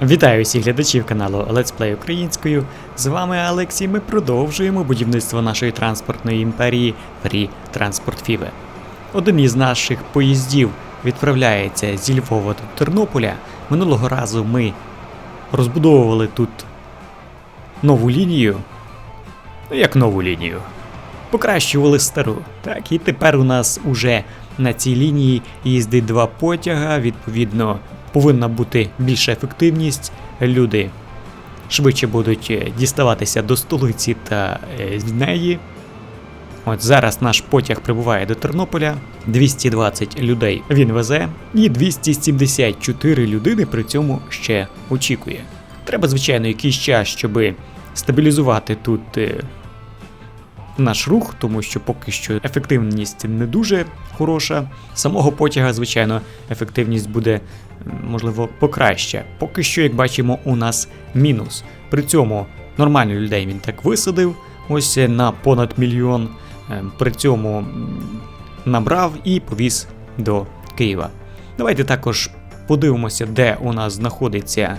Вітаю всіх глядачів каналу Let's Play українською. З вами Алекс і ми продовжуємо будівництво нашої транспортної імперії Free Transport FIBE. Один із наших поїздів відправляється зі Львова до Тернополя. Минулого разу ми розбудовували тут нову лінію. Ну, як нову лінію. Покращували стару. Так, і тепер у нас уже на цій лінії їздить два потяга. Відповідно, повинна бути більша ефективність. Люди швидше будуть е, діставатися до столиці та е, з неї. От зараз наш потяг прибуває до Тернополя. 220 людей він везе, і 274 людини при цьому ще очікує. Треба, звичайно, якийсь час, щоб стабілізувати тут е, наш рух, тому що поки що ефективність не дуже хороша. Самого потяга, звичайно, ефективність буде можливо покраще. Поки що, як бачимо, у нас мінус. При цьому нормально людей він так висадив, ось е, на понад мільйон. Е, При цьому набрав і повіз до Києва. Давайте також подивимося, де у нас знаходиться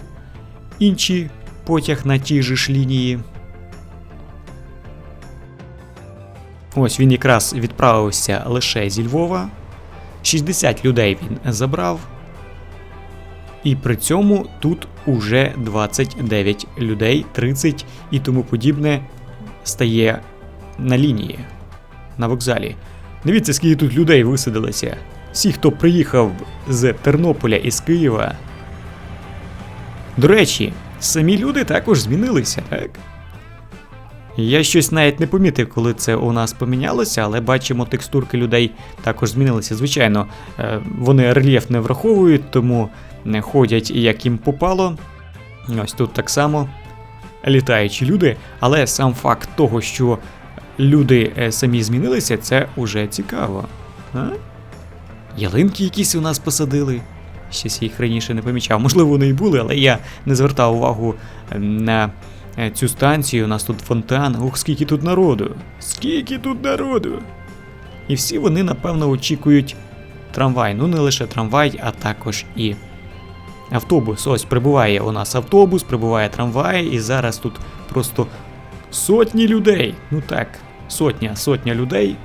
інший потяг на тій же ж лінії. Ось він якраз відправився лише зі Львова. 60 людей він забрав. І при цьому тут уже 29 людей, 30 і тому подібне стає на лінії на вокзалі. Дивіться, скільки тут людей висадилося. Всі, хто приїхав з Тернополя і з Києва. До речі, самі люди також змінилися, так? Я щось навіть не помітив, коли це у нас помінялося, але бачимо, текстурки людей також змінилися. Звичайно, е, вони рельєф не враховують, тому не ходять як їм попало. Ось тут так само літаючі люди, але сам факт того, що люди е, самі змінилися, це уже цікаво. А? Ялинки якісь у нас посадили. Щось їх раніше не помічав. Можливо, вони і були, але я не звертав увагу е, на е, цю станцію. У нас тут фонтан. Ух, скільки тут народу! Скільки тут народу! І всі вони, напевно, очікують трамвай. Ну, не лише трамвай, а також і автобус. Ось прибуває у нас автобус, прибуває трамвай, і зараз тут просто сотні людей. Ну так, сотня, сотня людей.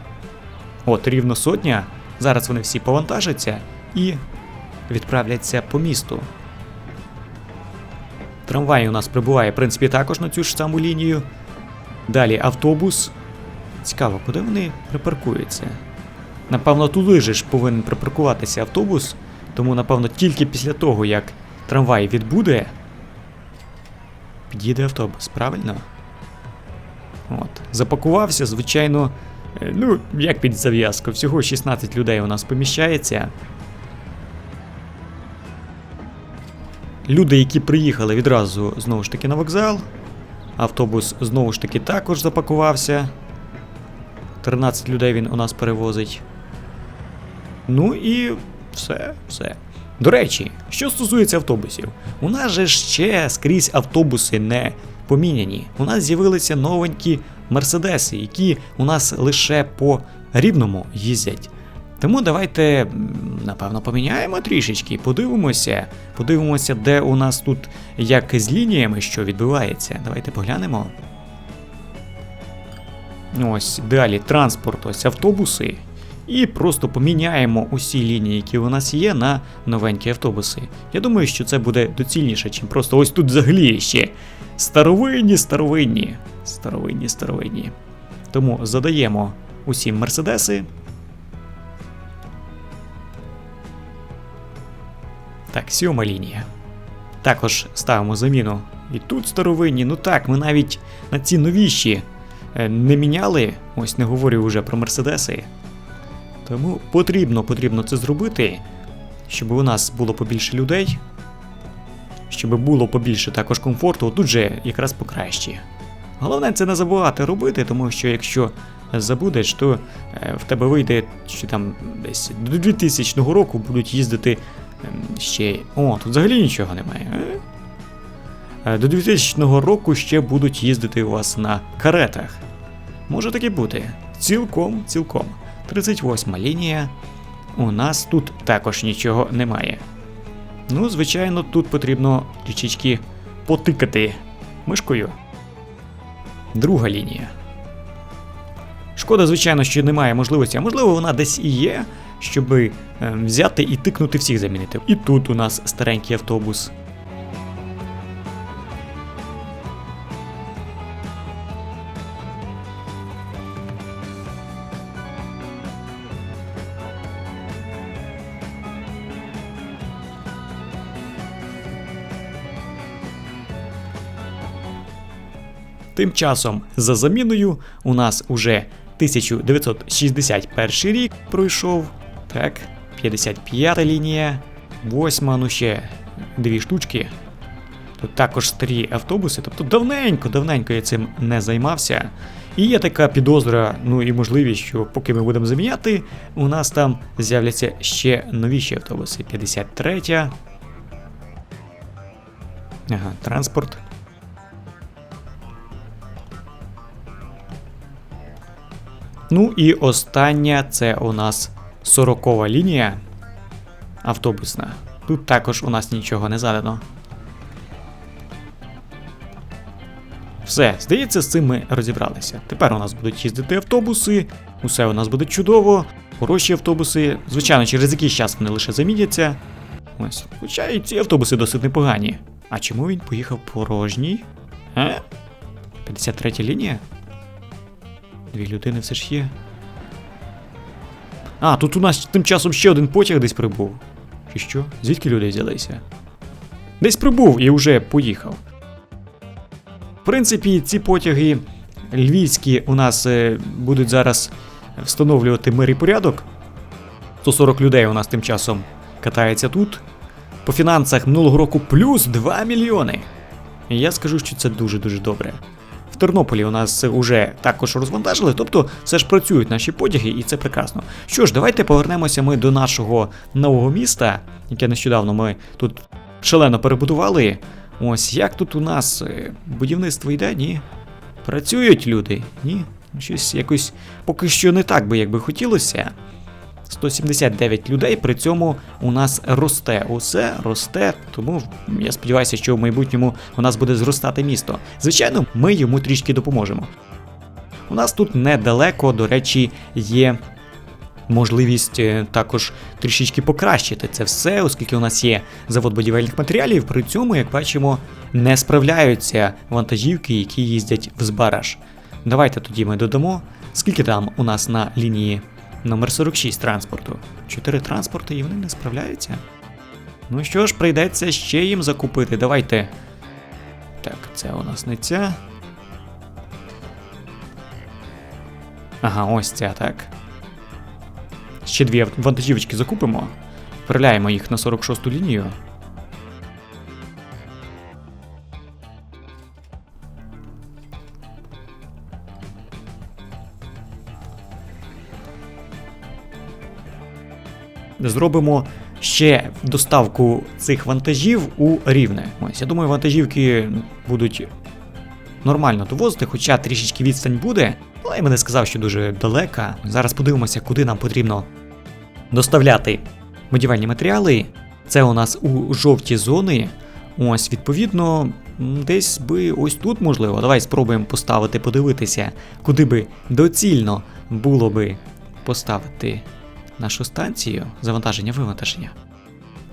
От, рівно сотня. Зараз вони всі повантажаться і відправляться по місту. Трамвай у нас прибуває, в принципі, також на цю ж саму лінію. Далі автобус. Цікаво, куди вони припаркуються? Напевно, туди же ж повинен припаркуватися автобус, тому, напевно, тільки після того, як трамвай відбуде, під'їде автобус, правильно? От. Запакувався, звичайно, е, ну, як під зав'язку, всього 16 людей у нас поміщається. Люди, які приїхали відразу знову ж таки на вокзал. Автобус знову ж таки також запакувався. 13 людей він у нас перевозить. Ну і все, все. До речі, що стосується автобусів, у нас же ще скрізь автобуси не поміняні. У нас з'явилися новенькі мерседеси, які у нас лише по рівному їздять. Тому давайте, напевно, поміняємо трішечки, подивимося, подивимося, де у нас тут як з лініями що відбувається. Давайте поглянемо. Ось далі транспорт, ось автобуси. І просто поміняємо усі лінії, які у нас є, на новенькі автобуси. Я думаю, що це буде доцільніше, чим просто ось тут взагалі ще старовинні, старовинні, старовинні, старовинні. Тому задаємо усім мерседеси. Так, сьома лінія. Також ставимо заміну. І тут старовинні. Ну так, ми навіть на ці новіші е, не міняли. Ось не говорю вже про мерседеси. Тому потрібно, потрібно це зробити, щоб у нас було побільше людей, щоб було побільше також комфорту, тут же якраз покраще. Головне це не забувати робити, тому що якщо забудеш, то е, в тебе вийде, що там десь до 2000 року будуть їздити ем, ще. О, тут взагалі нічого немає. е? Е, До 2000 року ще будуть їздити у вас на каретах. Може таки бути. Цілком, цілком. 38 лінія. У нас тут також нічого немає. Ну, звичайно, тут потрібно трішечки потикати мишкою. Друга лінія. Шкода, звичайно, що немає можливості, а можливо, вона десь і є, щоб е, взяти і тикнути всіх замінити. І тут у нас старенький автобус. Тим часом за заміною у нас уже 1961 рік пройшов. Так, 55 лінія, 8, ну ще дві штучки. Тут також старі автобуси, тобто давненько, давненько я цим не займався. І є така підозра, ну і можливість, що поки ми будемо заміняти, у нас там з'являться ще новіші автобуси. 53. Ага, транспорт. Ну і остання це у нас 40 лінія автобусна. Тут також у нас нічого не задано. Все, здається, з цим ми розібралися. Тепер у нас будуть їздити автобуси, усе у нас буде чудово, хороші автобуси. Звичайно, через якийсь час вони лише заміняться. Ось, хоча і ці автобуси досить непогані. А чому він поїхав порожній? А? 53 лінія? Дві людини все ж є. А, тут у нас тим часом ще один потяг десь прибув. Чи що? Звідки люди взялися? Десь прибув і вже поїхав. В принципі, ці потяги львівські у нас е, будуть зараз встановлювати мир і порядок. 140 людей у нас тим часом катається тут. По фінансах минулого року плюс 2 мільйони. Я скажу, що це дуже-дуже добре. Тернополі у нас вже також розвантажили, тобто все ж працюють наші потяги, і це прекрасно. Що ж, давайте повернемося ми до нашого нового міста, яке нещодавно ми тут шалено перебудували. Ось як тут у нас е, будівництво йде? Ні. Працюють люди? Ні. Щось якось поки що не так би, як би хотілося. 179 людей, при цьому у нас росте усе, росте, тому я сподіваюся, що в майбутньому у нас буде зростати місто. Звичайно, ми йому трішки допоможемо. У нас тут недалеко, до речі, є можливість е, також трішечки покращити це все, оскільки у нас є завод будівельних матеріалів, при цьому, як бачимо, не справляються вантажівки, які їздять в Збараж. Давайте тоді ми додамо, скільки там у нас на лінії номер 46 транспорту. Чотири транспорти і вони не справляються. Ну що ж, прийдеться ще їм закупити. Давайте. Так, це у нас не ця. Ага, ось ця, так. Ще дві вантажівочки закупимо. Вправляємо їх на 46-ту лінію. Зробимо ще доставку цих вантажів у рівне. Ось, я думаю, вантажівки будуть нормально довозити, хоча трішечки відстань буде. Але я би не сказав, що дуже далека. Зараз подивимося, куди нам потрібно доставляти будівельні матеріали. Це у нас у жовті зони. Ось, відповідно, десь би ось тут можливо. Давай спробуємо поставити, подивитися, куди би доцільно було би поставити нашу станцію завантаження-вивантаження.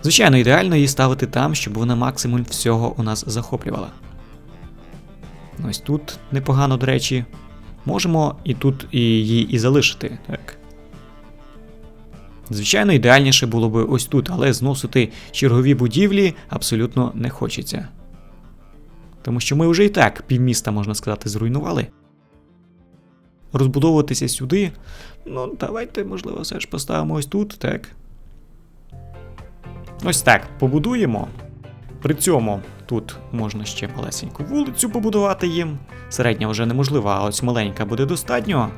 Звичайно, ідеально її ставити там, щоб вона максимум всього у нас захоплювала. Ось тут непогано, до речі. Можемо і тут і її і залишити. Так. Звичайно, ідеальніше було би ось тут, але зносити чергові будівлі абсолютно не хочеться. Тому що ми вже і так півміста, можна сказати, зруйнували. Розбудовуватися сюди. Ну, давайте, можливо, все ж поставимо ось тут, так. Ось так, побудуємо. При цьому тут можна ще малесеньку вулицю побудувати їм. Середня вже неможлива, а ось маленька буде достатньо.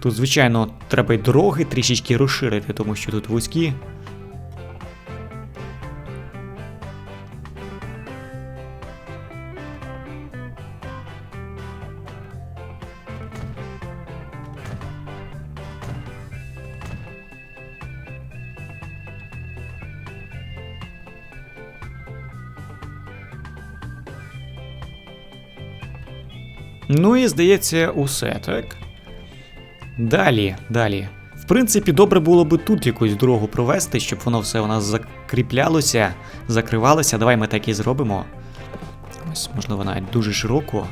Тут, звичайно, треба й дороги трішечки розширити, тому що тут вузькі. Ну і здається, усе, так? Далі, далі. В принципі, добре було би тут якусь дорогу провести, щоб воно все у нас закріплялося, закривалося. Давай ми так і зробимо. Ось, можливо, навіть дуже широко.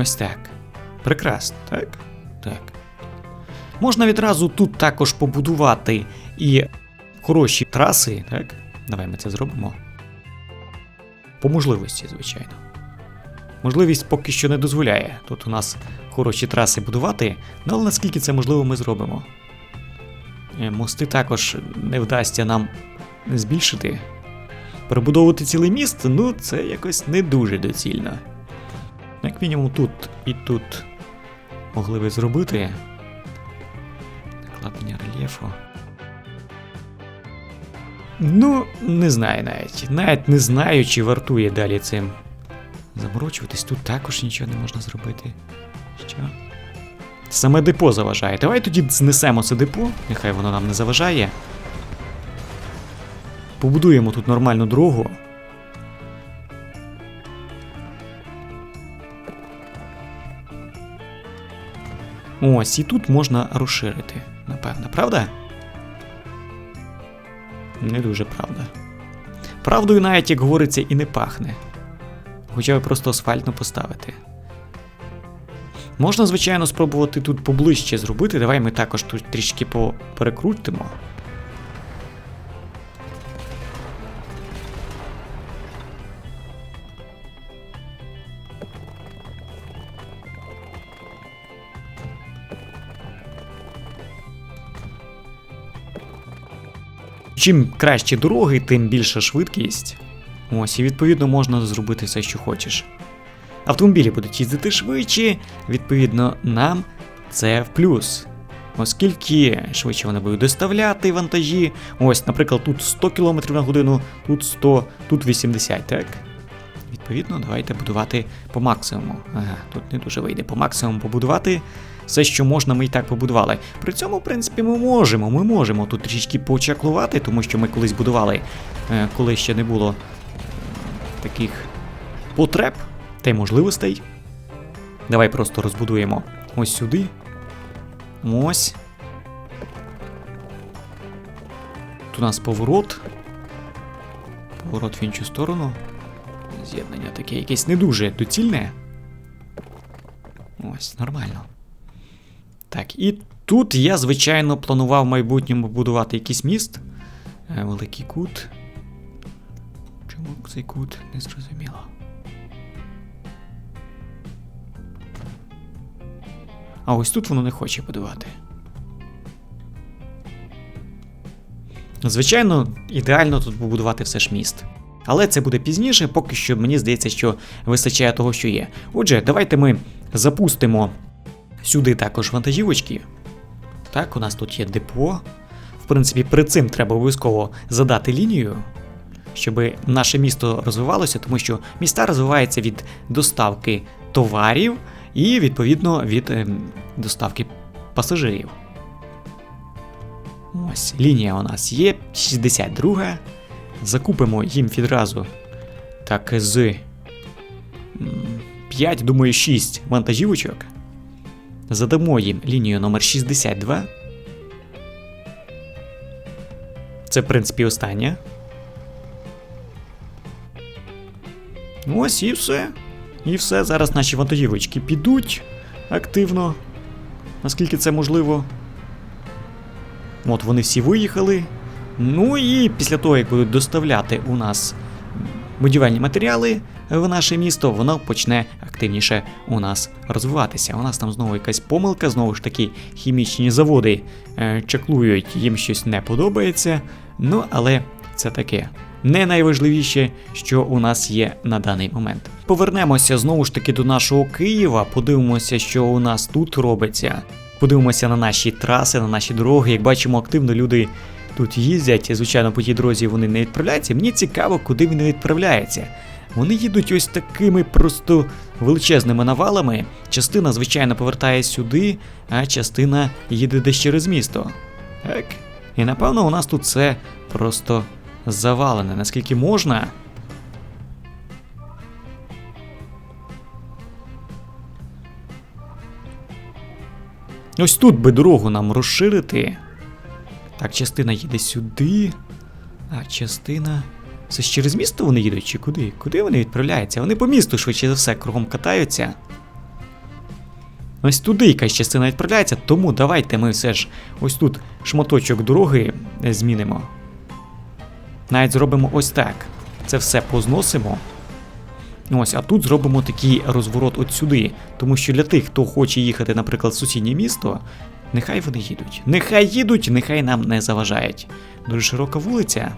Ось так. Прекрасно, так? Так. Можна відразу тут також побудувати і хороші траси, так? Давай ми це зробимо. По можливості, звичайно. Можливість поки що не дозволяє тут у нас хороші траси будувати, ну, але наскільки це можливо, ми зробимо. Е, Мости також не вдасться нам збільшити. Перебудовувати цілий міст, ну це якось не дуже доцільно. Як мінімум тут і тут могли би зробити. Накладення рельєфу. Ну, не знаю навіть. Навіть не знаю, чи вартує далі цим заморочуватись. Тут також нічого не можна зробити. Що? Саме депо заважає. Давай тоді знесемо це депо, нехай воно нам не заважає. Побудуємо тут нормальну дорогу. Ось, і тут можна розширити, напевно, правда? Не дуже правда. Правдою навіть, як говориться, і не пахне. Хоча би просто асфальтно поставити. Можна, звичайно, спробувати тут поближче зробити. Давай ми також тут трішки по- Чим кращі дороги, тим більша швидкість. Ось, і відповідно можна зробити все, що хочеш. Автомобілі будуть їздити швидше, відповідно, нам це в плюс. Оскільки швидше вони будуть доставляти вантажі. Ось, наприклад, тут 100 км на годину, тут 100, тут 80, так? Відповідно, давайте будувати по максимуму. Ага, тут не дуже вийде по максимуму побудувати. Все, що можна, ми і так побудували. При цьому, в принципі, ми можемо. Ми можемо тут трішки почаклувати, тому що ми колись будували, е, коли ще не було е, таких потреб та й можливостей. Давай просто розбудуємо ось сюди. Ось. Тут у нас поворот. Поворот в іншу сторону. З'єднання таке якесь не дуже доцільне. Ось, нормально. Так, і тут я, звичайно, планував в майбутньому будувати якийсь міст. Е, Великий кут. Чому цей кут? Не зрозуміло. А ось тут воно не хоче будувати. Звичайно, ідеально тут побудувати все ж міст. Але це буде пізніше, поки що мені здається, що вистачає того, що є. Отже, давайте ми запустимо сюди також вантажівочки. Так, у нас тут є депо. В принципі, перед цим треба обов'язково задати лінію, щоб наше місто розвивалося, тому що міста розвиваються від доставки товарів і, відповідно, від ем, доставки пасажирів. Ось, лінія у нас є 62. Закупимо їм відразу. Так, з 5, думаю, 6 вантажівочок. Задамо їм лінію номер 62. Це, в принципі, остання. Ось і все. І все. Зараз наші вантажівочки підуть активно. Наскільки це можливо. От вони всі виїхали. Ну і після того, як будуть доставляти у нас будівельні матеріали в наше місто, воно почне активніше у нас розвиватися. У нас там знову якась помилка, знову ж таки, хімічні заводи е, чаклують, їм щось не подобається. Ну, але це таке. Не найважливіше, що у нас є на даний момент. Повернемося знову ж таки до нашого Києва, подивимося, що у нас тут робиться. Подивимося на наші траси, на наші дороги. Як бачимо, активно люди тут їздять. Звичайно, по тій дорозі вони не відправляються. Мені цікаво, куди вони відправляються. Вони їдуть ось такими просто величезними навалами. Частина, звичайно, повертає сюди, а частина їде десь через місто. Так. І напевно у нас тут все просто завалене, наскільки можна. Ось тут би дорогу нам розширити. Так, частина їде сюди, а частина. Це ж через місто вони їдуть чи куди? Куди вони відправляються? Вони по місту швидше за все кругом катаються. Ось туди якась частина відправляється, тому давайте ми все ж ось тут шматочок дороги змінимо. Навіть зробимо ось так. Це все позносимо. Ось, а тут зробимо такий розворот от сюди. Тому що для тих, хто хоче їхати, наприклад, в сусіднє місто, нехай вони їдуть. Нехай їдуть, нехай нам не заважають. Дуже широка вулиця.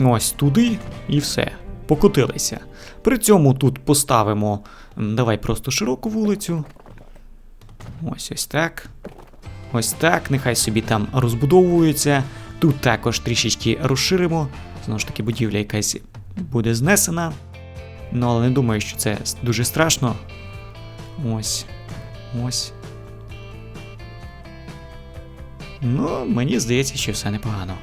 Ось туди і все. Покотилися. При цьому тут поставимо. Давай просто широку вулицю. Ось ось так. Ось так. Нехай собі там розбудовуються. Тут також трішечки розширимо. Знову ж таки, будівля якась буде знесена. Ну, але не думаю, що це дуже страшно. Ось. Ось. Ну, мені здається, що все непогано.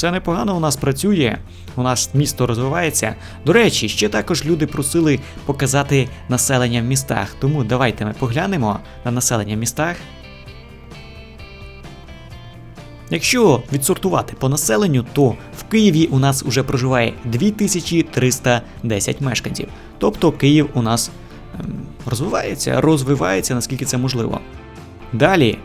Все непогано у нас працює, у нас місто розвивається. До речі, ще також люди просили показати населення в містах. Тому давайте ми поглянемо на населення в містах. Якщо відсортувати по населенню, то в Києві у нас уже проживає 2310 мешканців. Тобто Київ у нас ем, розвивається, розвивається наскільки це можливо. Далі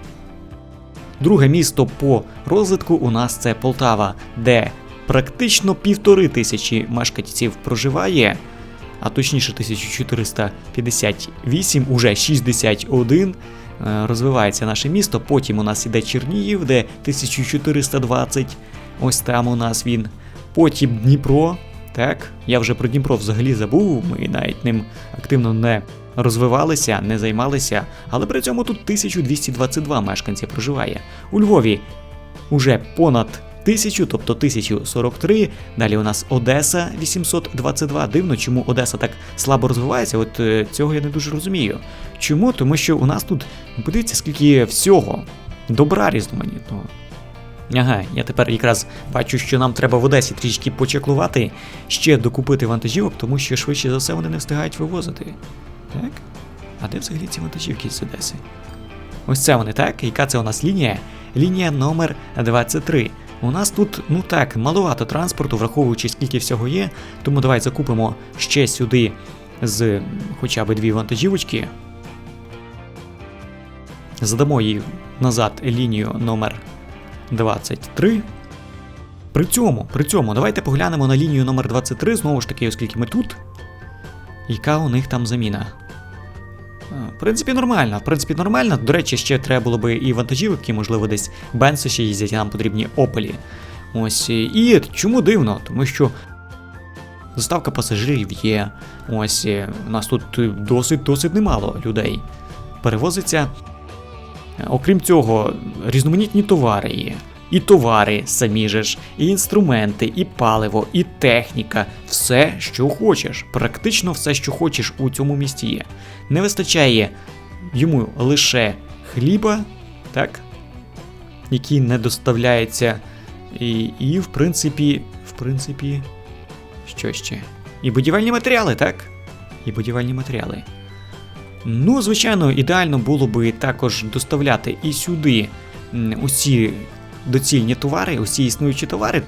Друге місто по розвитку у нас це Полтава, де практично півтори тисячі мешканців проживає, а точніше 1458, уже 61 е, розвивається наше місто. Потім у нас іде Чернігів, де 1420. Ось там у нас він. Потім Дніпро. Так, я вже про Дніпро взагалі забув, ми навіть ним активно не розвивалися, не займалися, але при цьому тут 1222 мешканці проживає. У Львові уже понад 1000, тобто 1043. Далі у нас Одеса 822. Дивно, чому Одеса так слабо розвивається. От е, цього я не дуже розумію. Чому? Тому що у нас тут, ну, подивіться, скільки всього. Добра різноманітного. Ага, я тепер якраз бачу, що нам треба в Одесі трішки почеклувати, ще докупити вантажівок, тому що швидше за все вони не встигають вивозити. Так? А де взагалі ці вантажівки з Одеси? Ось це вони, так? Яка це у нас лінія? Лінія номер 23. У нас тут, ну так, маловато транспорту, враховуючи скільки всього є. Тому давай закупимо ще сюди з хоча б дві вантажівочки. Задамо їй назад лінію номер 23. При цьому, при цьому, давайте поглянемо на лінію номер 23, знову ж таки, оскільки ми тут. Яка у них там заміна? В принципі, нормально. В принципі, нормально. До речі, ще треба було би і вантажівки, можливо, десь Бенси ще їздять, і нам потрібні Опелі. Ось. І чому дивно? Тому що доставка пасажирів є. Ось е, у нас тут досить досить немало людей. Перевозиться. Окрім цього, різноманітні товари є. І товари самі же ж, і інструменти, і паливо, і техніка, все, що хочеш. Практично все, що хочеш у цьому місті є. Не вистачає йому лише хліба, так? Який не доставляється. І, і в принципі, в принципі, що ще? І будівельні матеріали, так? І будівельні матеріали. Ну, звичайно, ідеально було би також доставляти і сюди усі доцільні товари, усі існуючі товари.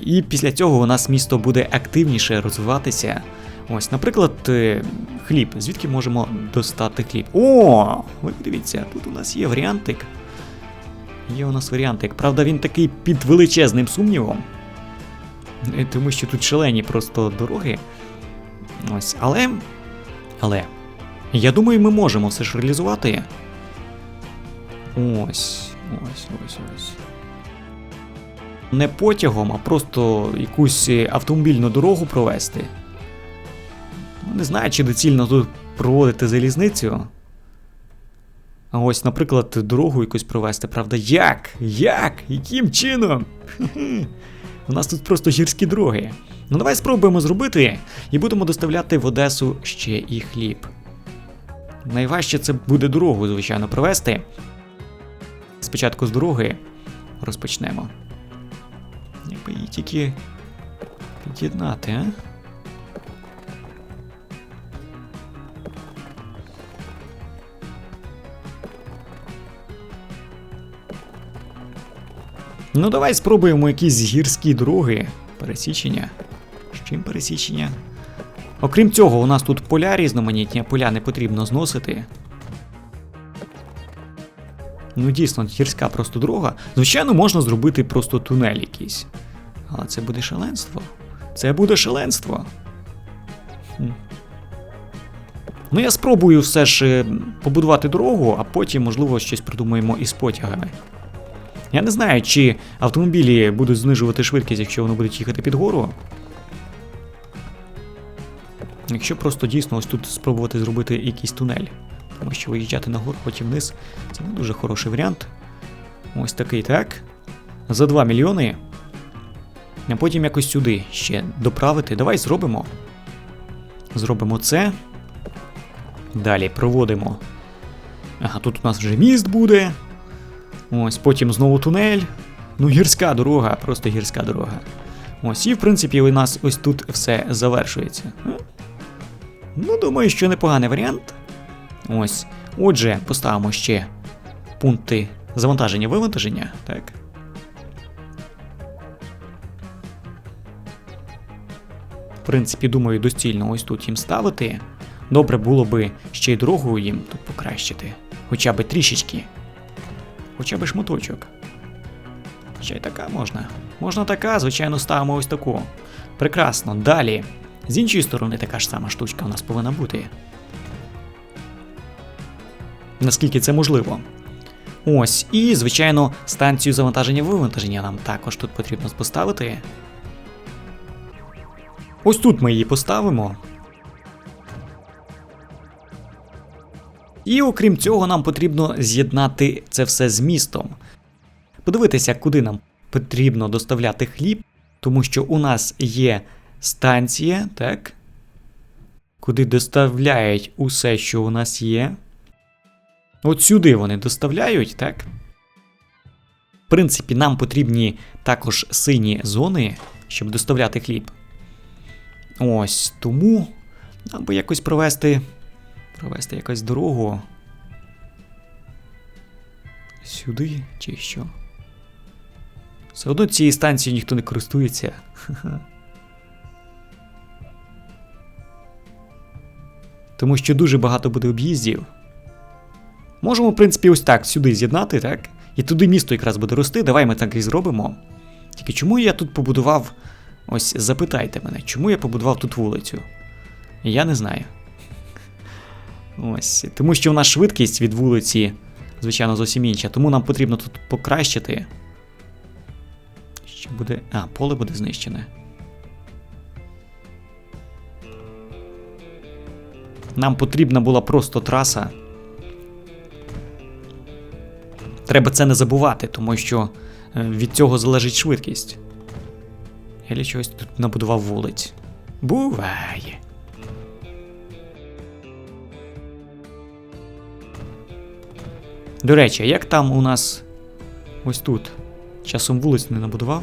І після цього у нас місто буде активніше розвиватися. Ось, наприклад, е, хліб. Звідки можемо достати хліб? О! Ви подивіться, тут у нас є варіантик. Є у нас варіантик. Правда, він такий під величезним сумнівом. Е, Тому що тут шалені просто дороги. Ось, але. Але. Я думаю, ми можемо все ж реалізувати. Ось, ось, ось, ось. Не потягом, а просто якусь автомобільну дорогу провести. Ну, Не знаю, чи доцільно тут проводити залізницю. А ось, наприклад, дорогу якусь провести, правда? Як? Як? Яким чином? У нас тут просто гірські дороги. Ну давай спробуємо зробити і будемо доставляти в Одесу ще і хліб. Найважче це буде дорогу, звичайно, провести. Спочатку з дороги розпочнемо. Якби її тільки під'єднати, а? Ну, давай спробуємо якісь гірські дороги. Пересічення. З чим пересічення? Окрім цього, у нас тут поля різноманітні, поля не потрібно зносити. Ну, дійсно, гірська просто дорога. Звичайно, можна зробити просто тунель якийсь. Але це буде шаленство. Це буде шаленство. Ну, я спробую все ж е, побудувати дорогу, а потім, можливо, щось придумаємо із потягами. Я не знаю, чи автомобілі будуть знижувати швидкість, якщо вони будуть їхати під гору. Якщо просто дійсно ось тут спробувати зробити якийсь тунель. Тому що виїжджати на гору, потім вниз це не дуже хороший варіант. Ось такий так. За 2 мільйони. А потім якось сюди ще доправити. Давай зробимо. Зробимо це. Далі проводимо. Ага, тут у нас вже міст буде. Ось, потім знову тунель. Ну, гірська дорога, просто гірська дорога. Ось, і в принципі у нас ось тут все завершується. Ну, думаю, що непоганий варіант. Ось. Отже, поставимо ще пункти завантаження-вивантаження. Так. В принципі, думаю, доцільно ось тут їм ставити. Добре було би ще й дорогу їм тут покращити. Хоча б трішечки. Хоча б шматочок. Ще й така можна. Можна така, звичайно, ставимо ось таку. Прекрасно. Далі. З іншої сторони, така ж сама штучка у нас повинна бути. Наскільки це можливо. Ось, і, звичайно, станцію завантаження-вивантаження нам також тут потрібно поставити. Ось тут ми її поставимо. І окрім цього, нам потрібно з'єднати це все з містом. Подивитися, куди нам потрібно доставляти хліб, тому що у нас є станція, так? Куди доставляють усе, що у нас є. От сюди вони доставляють, так? В принципі, нам потрібні також сині зони, щоб доставляти хліб. Ось тому нам би якось провести. Провести якусь дорогу. Сюди чи що? Все одно цією станцією ніхто не користується. Тому що дуже багато буде об'їздів. Можемо, в принципі, ось так сюди з'єднати, так? І туди місто якраз буде рости. Давай ми так і зробимо. Тільки чому я тут побудував. Ось запитайте мене, чому я побудував тут вулицю? Я не знаю. Ось. Тому що у нас швидкість від вулиці, звичайно, зовсім інша. Тому нам потрібно тут покращити. Що буде. А, поле буде знищене. Нам потрібна була просто траса. Треба це не забувати, тому що е, від цього залежить швидкість. Я для чогось тут набудував вулиць. Буває. До речі, як там у нас ось тут? Часом вулиць не набудував?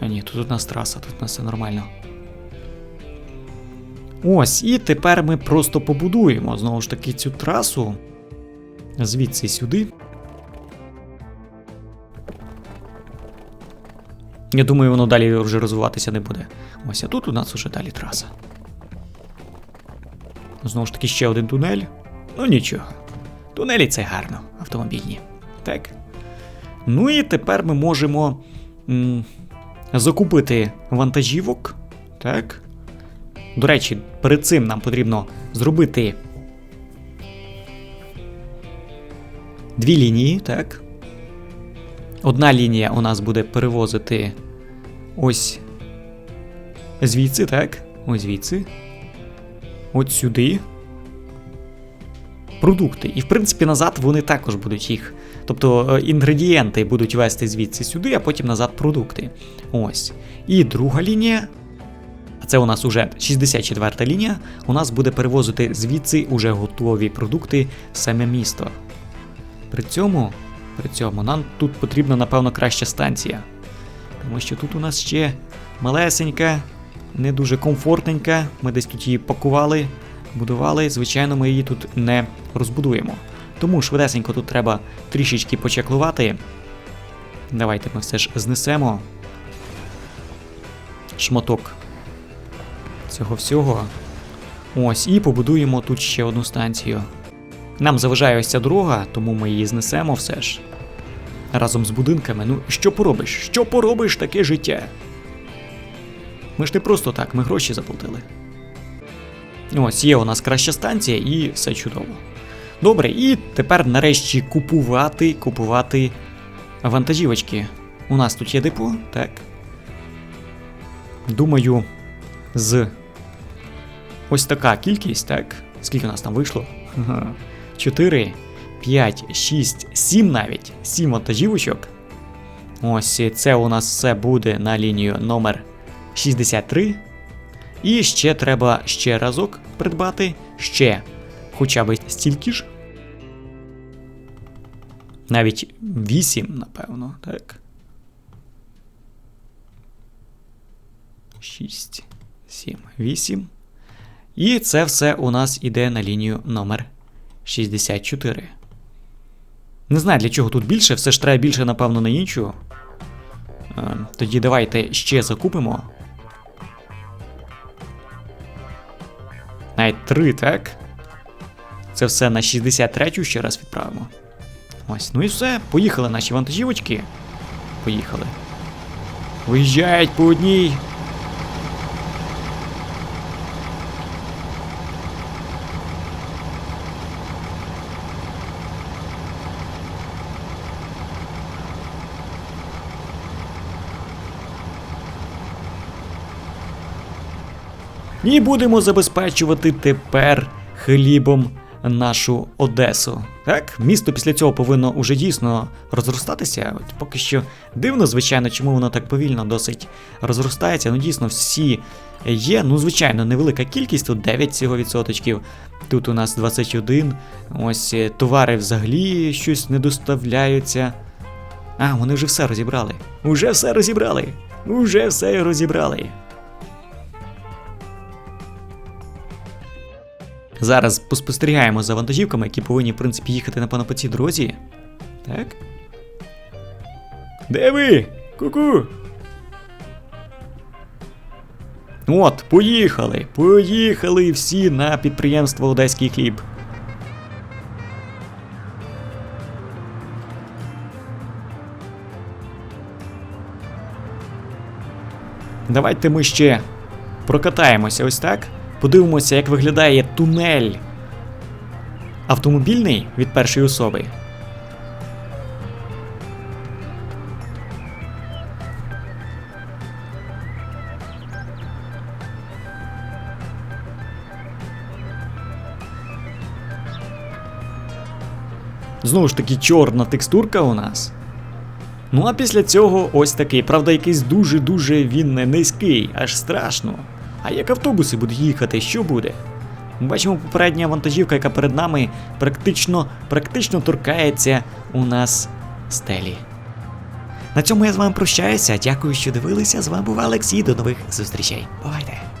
А ні, тут у нас траса, тут у нас все нормально. Ось, і тепер ми просто побудуємо знову ж таки цю трасу. Звідси сюди. Я думаю, воно далі вже розвиватися не буде. Ось, а тут у нас уже далі траса. Знову ж таки, ще один тунель. Ну нічого. Тунелі це гарно, автомобільні. Так. Ну і тепер ми можемо м, закупити вантажівок. Так. До речі, перед цим нам потрібно зробити дві лінії, так. Одна лінія у нас буде перевозити ось звідси, так? Ось звідси. От сюди. продукти. І в принципі назад вони також будуть їх. Тобто е, інгредієнти будуть вести звідси сюди, а потім назад продукти. Ось. І друга лінія. А це у нас уже 64 лінія. У нас буде перевозити звідси уже готові продукти в саме місто. При цьому, при цьому нам тут потрібна, напевно, краща станція. Тому що тут у нас ще малесенька, не дуже комфортненька. Ми десь тут її пакували, будували. Звичайно, ми її тут не розбудуємо. Тому швидесенько тут треба трішечки почеклувати. Давайте ми все ж знесемо. Шматок цього всього. Ось, і побудуємо тут ще одну станцію. Нам заважає ось ця дорога, тому ми її знесемо все ж. Разом з будинками. Ну, що поробиш? Що поробиш таке життя? Ми ж не просто так, ми гроші заплатили. Ось є у нас краща станція і все чудово. Добре, і тепер нарешті купувати, купувати вантажівочки. У нас тут є депо, так. Думаю, з ось така кількість, так? Скільки у нас там вийшло? 4, 5, 6, 7 навіть. 7 вантажівочок. Ось це у нас все буде на лінію номер 63. І ще треба ще разок придбати ще хоча б стільки ж. Навіть 8, напевно, так. 6, 7, 8. І це все у нас іде на лінію номер 64. Не знаю, для чого тут більше, все ж треба більше, напевно, на іншу. Е, Тоді давайте ще закупимо. Навіть 3, так? Це все на 63 ще раз відправимо. Ось, ну і все. Поїхали наші вантажівочки. Поїхали. Виїжджають по одній. І будемо забезпечувати тепер хлібом нашу Одесу. Так, місто після цього повинно уже дійсно розростатися. От поки що дивно, звичайно, чому воно так повільно досить розростається. Ну, дійсно, всі є. Ну, звичайно, невелика кількість, тут 9 всього відсоточків. Тут у нас 21. Ось е, товари взагалі щось не доставляються. А, вони вже все розібрали. Уже все розібрали. Уже все розібрали. Зараз поспостерігаємо за вантажівками, які повинні, в принципі, їхати, напевно, по цій дорозі. Так. Де ви? Ку-ку. От, поїхали! Поїхали всі на підприємство Одеський хліб. Давайте ми ще прокатаємося ось так. Подивимося, як виглядає тунель автомобільний від першої особи. Знову ж таки, чорна текстурка у нас. Ну а після цього ось такий, правда, якийсь дуже-дуже він не низький, аж страшно. А як автобуси будуть їхати, що буде? Ми бачимо попередня вантажівка, яка перед нами практично практично торкається у нас стелі. На цьому я з вами прощаюся. Дякую, що дивилися. З вами був Олексій. До нових зустрічей. Бувайте!